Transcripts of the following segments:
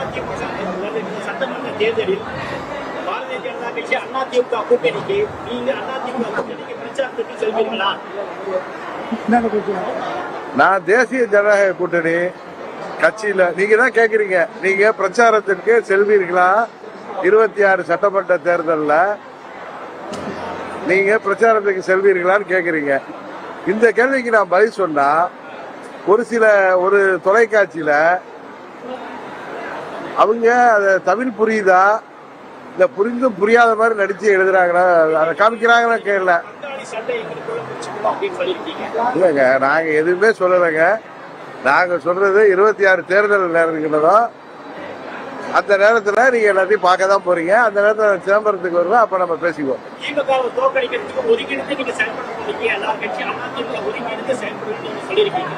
அதிமுக சட்டமன்ற தேர்தலில் பாரதிய ஜனதா கட்சி அதிமுக கூட்டணிக்கு நீங்க அதிமுக கூட்டணிக்கு பிரச்சாரத்துக்கு செல்வீர்களா? நான் தேசிய ஜனநாயக கூட்டணி கட்சியில நீங்க தான் கேக்குறீங்க. நீங்க பிரச்சாரத்திற்கு செல்வீர்களா? இருபத்தி ஆறு சட்டமன்ற தேர்தலில் நீங்க பிரச்சாரத்துக்கு செல்வீர்களான்னு கேக்குறீங்க. இந்த கேள்விக்கு நான் பதில் சொன்னா ஒரு சில ஒரு தொலைக்காட்சியில அவங்க அதை தமிழ் புரியுதா? இல்ல புரிந்தும் புரியாத மாதிரி நடிச்சு எழுதுறாங்களா? அதை காமிக்கிறாங்களா கேட்கல இல்லைங்க நாங்க எதுவுமே சொல்லலைங்க. நாங்க சொல்றது இருபத்தி ஆறு தேர்தல் நேரங்கிறதோ அந்த நேரத்துல நீங்க எல்லாத்தையும் பார்க்க தான் போறீங்க. அந்த நேரத்துல சிதம்பரத்துக்கு வருவேன் அப்ப நம்ம பேசிக்குவோம். திமுகவை தோற்கடிக்கிறதுக்கு ஒருங்கிணைந்து நீங்க செயல்பட போறீங்க. எல்லா கட்சியும் அதிமுக ஒருங்கிணைந்து செயல்படும் நீங்க சொல்லியிருக்கீங்க.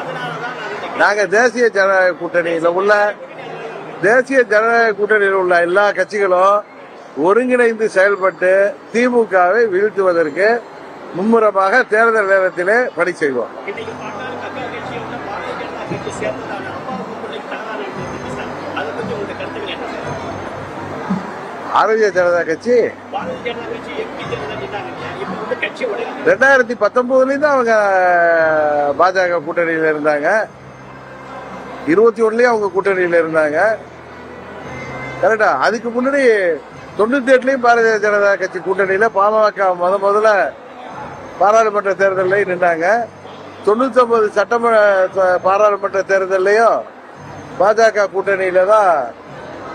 அதனாலதான் நான் இந்த நாங்க தேசிய ஜனநாயக கூட்டணியில உள்ள தேசிய ஜனநாயக கூட்டணியில் உள்ள எல்லா கட்சிகளும் ஒருங்கிணைந்து செயல்பட்டு திமுகவை வீழ்த்துவதற்கு மும்முரமாக தேர்தல் நேரத்திலே பணி செய்வோம். பாரதிய ஜனதா கட்சி? ரெண்டாயிரத்தி பத்தொன்பதுலயும் தான் அவங்க பாஜக கூட்டணியில இருந்தாங்க. இருபத்தி ஒண்ணுலயும் அவங்க கூட்டணியில இருந்தாங்க. கரெக்டா? அதுக்கு முன்னாடி தொண்ணூத்தி எட்டுலயும் பாரதிய ஜனதா கட்சி கூட்டணியில பாமக முத முதல்ல பாராளுமன்ற தேர்தலையும் நின்றாங்க தொண்ணூத்தி ஒன்பது சட்டமன்ற பாராளுமன்ற தேர்தலையும் பாஜக கூட்டணியில தான்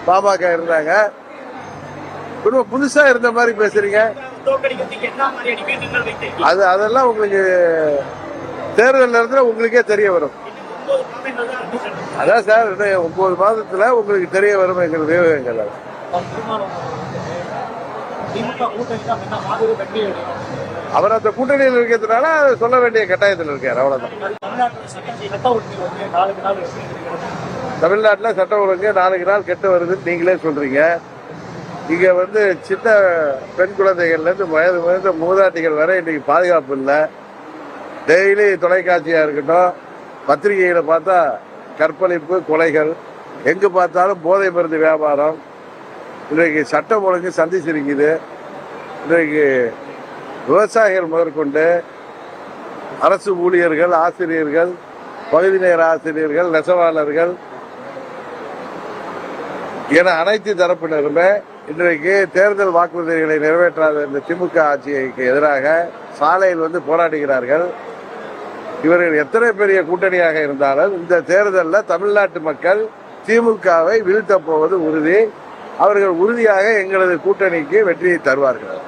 பாமக இருந்தாங்க. இப்ப புதுசா இருந்த மாதிரி பேசுறீங்க. அது அதெல்லாம் உங்களுக்கு தேர்தல் நேரத்தில் உங்களுக்கே தெரிய வரும். அதான் சார் ஒன்பது மாதத்துல உங்களுக்கு தெரிய வரும் எங்கள் விவேகங்கள் அவர் அந்த கூட்டணியில் இருக்கிறதுனால அதை சொல்ல வேண்டிய கட்டாயத்தில் இருக்கார் அவ்வளவுதான். தமிழ்நாட்டில் சட்ட ஒழுங்கு நாளைக்கு நாளுக்கு நாள் கெட்டு வருதுன்னு நீங்களே சொல்றீங்க. இங்க வந்து சின்ன பெண் குழந்தைகள்ல இருந்து வயது வயது மூதாட்டிகள் வரை இன்னைக்கு பாதுகாப்பு இல்லை. டெய்லி தொலைக்காட்சியா இருக்கட்டும் பத்திரிகைகளை பார்த்தா கற்பழிப்பு கொலைகள் எங்கு பார்த்தாலும் போதை மருந்து வியாபாரம். இன்றைக்கு சட்டம் ஒழுங்கு சந்திச்சிருக்குது இன்றைக்கு விவசாயிகள் முதற்கொண்டு அரசு ஊழியர்கள் ஆசிரியர்கள் பகுதி நேர ஆசிரியர்கள் நெசவாளர்கள் என அனைத்து தரப்பினருமே இன்றைக்கு தேர்தல் வாக்குறுதிகளை நிறைவேற்றாத இந்த திமுக ஆட்சிக்கு எதிராக சாலையில் வந்து போராடுகிறார்கள். இவர்கள் எத்தனை பெரிய கூட்டணியாக இருந்தாலும் இந்த தேர்தலில் தமிழ்நாட்டு மக்கள் திமுகவை வீழ்த்தப் போவது உறுதி. அவர்கள் உறுதியாக எங்களது கூட்டணிக்கு வெற்றியை தருவார்கள்.